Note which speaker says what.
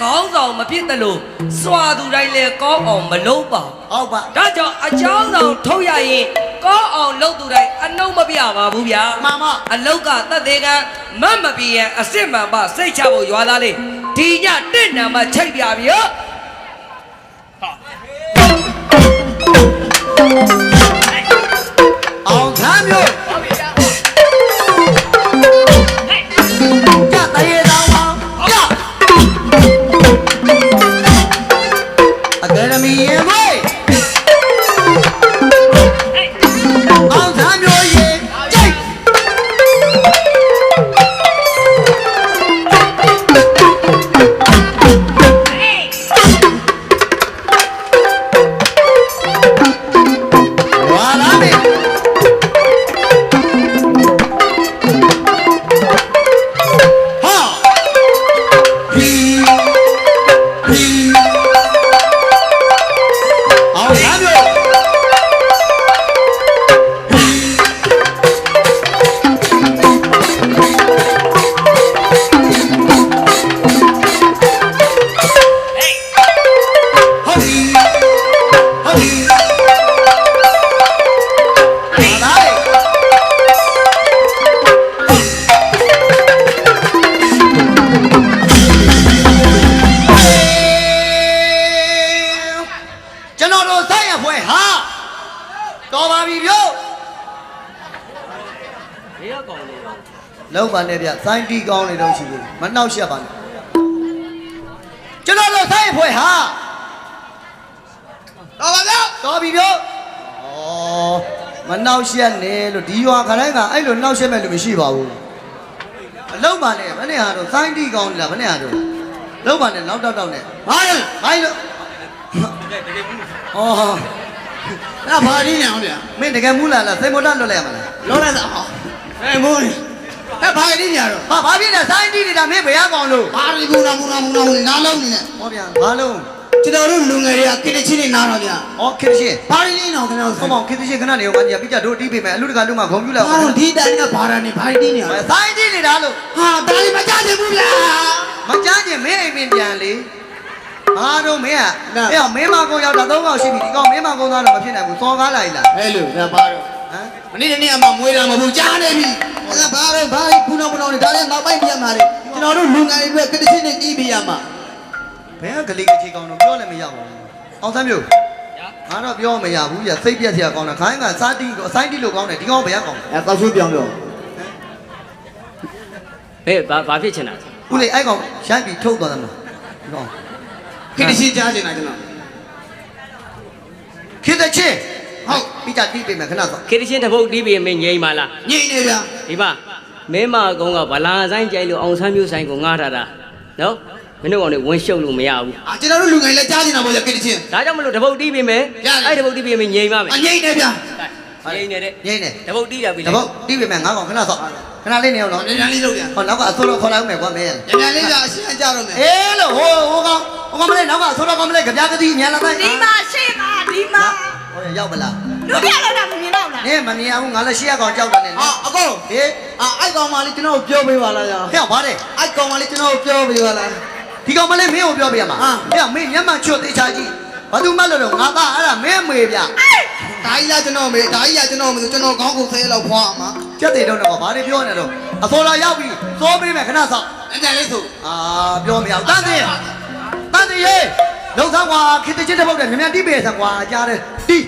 Speaker 1: ခေါင်းဆောင်မဖြစ်သလိုစွာသူတိုင်းလည်းကောင်းအောင်မလုပ်ပါ
Speaker 2: ဟုတ်ပါ
Speaker 1: ဒါကြောင့်အကြောင်းဆောင်ထုတ်ရရင်ကောင်းအောင်လုပ်သူတိုင်းအနှုတ်မပြပါဘူးဗျာ
Speaker 2: မှန်ပါ
Speaker 1: အလောက်ကတတ်သေးကမမပြေရန်အစစ်မှန်ပါစိတ်ချဖို့ရွာသားလေးဒီညတင့်နံမှာချိတ်ပြပြီ
Speaker 2: ဟုတ်အောင်သားမျိုး တော်တို့စိုက်ရဖွဲဟာတော်ပါပြီဗျို့
Speaker 1: ဘေးကောင်လေး
Speaker 2: လောက်ပါနဲ့ဗျစိုင်းတီကောင်းနေတော့ရှိသေးတယ်မနှောက်ရှက်ပါနဲ့ကျွန်တော်တို့စိုက်ရဖွဲဟာတော်ပါဗျို့တော်ပြီဗျို့ဩမနှောက်ရှက်နဲ့လို့ဒီရွာခတိုင်းကအဲ့လိုနှောက်ရှက်မဲ့လူမရှိပါဘူးအလောက်ပါနဲ့ဘယ်နဲ့ဟာတော့စိုင်းတီကောင်းနေလားဘယ်နဲ့ဟာတော့လောက်ပါနဲ့နောက်တောက်တောက်နဲ့ဘာလဲ ဘာလို့ဩ
Speaker 3: အဲ့ဘာရင်းညာဗျာ
Speaker 2: မင်းတကယ်မူးလာလားစိတ်မတတ်လွတ်လိုက်ရမလား
Speaker 3: လောလိုက်တာဟောအဲမိုးနေအဲ့ဘာရင်းညာတော့
Speaker 2: ဟာဘာဖြစ်လဲစိုင်းတီနေတာမင်းဘယ်ရကောင်လို့
Speaker 3: ဘာရီဘူးနာမူနာမူနာမူနာလုံးနေနဲ့
Speaker 2: ဟောဗျာဘာလုံး
Speaker 3: ကျွန်တော်တို့လူငယ်တွေကကိတချင်းနေနာတော့ဗျာ
Speaker 2: ဩခေတ္တရှင်
Speaker 3: ဘာရင်းညာခင်ဗျား
Speaker 2: ဟောမောင်ခေတ္တရှင်ခဏနေအောင်ငါကြီးပြကြတို့တီးပေးမယ်အလူတကလူမှဂုံပြူလာ
Speaker 3: ဘာလို့ဒီတိုင်းကဘာရနေဘာရင်းညာ
Speaker 2: စိုင်းတီနေတာလို့
Speaker 3: ဟာဒါလေးမကြချင်ဘူးဗျာ
Speaker 2: မကြမ်းကျင်မင်းအိမ်မင်းပြန်လေ ဘာတော့မင်းอ่ะအဲ့မင်းမကုန်းရောက်တာ၃កောက်ရှိပြီဒီကောင်မင်းမကုန်းသားတော့မဖြစ်နိုင်ဘူးစော်ကားလာ ਈ လား
Speaker 3: အဲ့လိုဒါဘာတော့
Speaker 2: ဟမ်
Speaker 3: မနေ့တနေ့အမှမွေးတာမဟုတ်ကြားနေပြီအဲ့ဘာတော့ဘာဘူးနာမူနာနေဒါလည်းနောက်ပိုင်းပြန်လာတယ်ကျွန်တော်တို့လူငယ်တွေကကိတချင်းနေကြီးပြရမှာ
Speaker 2: ဘယ်ကကလေးကချီကောင်တော့ပြောလည်းမရပါဘူးအောင်စမ်းမျိုးငါတော့ပြောမရဘူးပြစိတ်ပြက်စရာကောင်းတာခိုင်းကစားတီကိုအဆိုင်တီလို့ကောင်းတယ်ဒီကောင်ဘယ်ရကောင်
Speaker 3: အဲ့ကောက်ဆွေးပြောင်းပြော
Speaker 1: ဟေးဘာဘာဖြစ်ချင်တာ
Speaker 2: ဦးလေးအဲ့ကောင်ရိုက်ပြီးထုတ်သွားတယ်မလားဒီကောင်
Speaker 3: ကိတချင်းကြားချင်တာကျွန်တော်
Speaker 2: ခေတ္တချင်း
Speaker 3: ဟုတ်
Speaker 2: ပြကြတီးပေးမယ်ခဏတော့
Speaker 4: ခေတ္တချင်းတစ်ပုတ်တီးပြီးမင်းငြိမ်ပါလား
Speaker 3: ညိနေဗျာ
Speaker 4: ဒီမှာမင်းမကုန်းကဗလာဆိုင်ကြိုက်လို့အောင်ဆန်းမျိုးဆိုင်ကိုငားထားတာနော်မင်းတို့ကောင်တွေဝင်ရှုပ်လို့မရဘူး
Speaker 3: အာကျွန်တော်တို့လူငယ်လည်းကြားချင်တာပေါ့ဗျာကိတချင်း
Speaker 4: ဒါကြောင့်မလို့တစ်ပုတ်တီးပြီးမယ်
Speaker 3: ရတယ်
Speaker 4: အဲ့တစ်ပုတ်တီးပြီးမင်းငြိမ်ပါမယ်
Speaker 3: အငိမ့်နေဗျာ
Speaker 4: ငြိမ်နေတဲ့
Speaker 2: ငိမ့်နေ
Speaker 4: တစ်ပုတ်တီးတာပြီ
Speaker 2: တ
Speaker 4: လေ
Speaker 2: ပုတ်တီးပေးမယ်ငါကောင်ခဏတော့ခဏလေးနေအောင်နော်
Speaker 3: ညံလေးလုပ်ဗျာ
Speaker 2: ဟောနောက်ကအဆိုးတော့ခေါ်လိုက်ဦးမယ်ကွာမင်း
Speaker 3: ညံလေးဗျာအရှင်းကြတော့မယ်
Speaker 2: အေးလို့ဟိုဟိုကောင် ဟိုကောင်မလေးနောက်ကအဆိုးတော့ကောင်မလေးကြပြားကတိမြန်လာတိုင်း
Speaker 5: ဒီမှာရှေ့မှာဒီမှာ
Speaker 2: ဟိုရောက်ပလား
Speaker 5: လူပြလောက်တာမမြင်တော့လား
Speaker 2: နင်းမမြင်အောင်ငါလည်းရှေ့ကောင်ကြောက်တယ်နဲ့
Speaker 3: ဟာအကို
Speaker 2: ဟေး
Speaker 3: အာအိုက်ကောင်မလေးကျွန်တော်ကိုပြောပေးပါလားညာ
Speaker 2: ဟဲ့ဗါတယ်
Speaker 3: အိုက်ကောင်မလေးကျွန်တော်ကိုပြောပေးပါလား
Speaker 2: ဒီကောင်မလေးမင်းကိုပြောပြရမှာ
Speaker 3: ဟာ
Speaker 2: ဟဲ့မင်းမျက်မှန်ချွတ်သေးချာကြည့်ဘာသူမှလို့တော့ငါသားအဲ့ဒါမင်းအမေဗျ
Speaker 3: ဒါကြီးကကျွန်တော်မေဒါကြီးကကျွန်တော်မေကျွန်တော်ခေါင်းကိုဆဲလောက်ဖွားမှာ
Speaker 2: ကြက်တွေတော့တော့ဘာတွေပြောနေတော့အစောလာရောက်ပြီစောပေးမယ်ခဏဆောက်
Speaker 3: အဲ့ဒါလေးဆို
Speaker 2: အာပြောမရဘူးတန်းသေးတန်းသေး ရေလုံဆောင်ကွာခေတ္တချစ်တဲ့ဘုတ်တယ်မြန်မြန်တီးပေးဆံကွာကြားတယ်တီး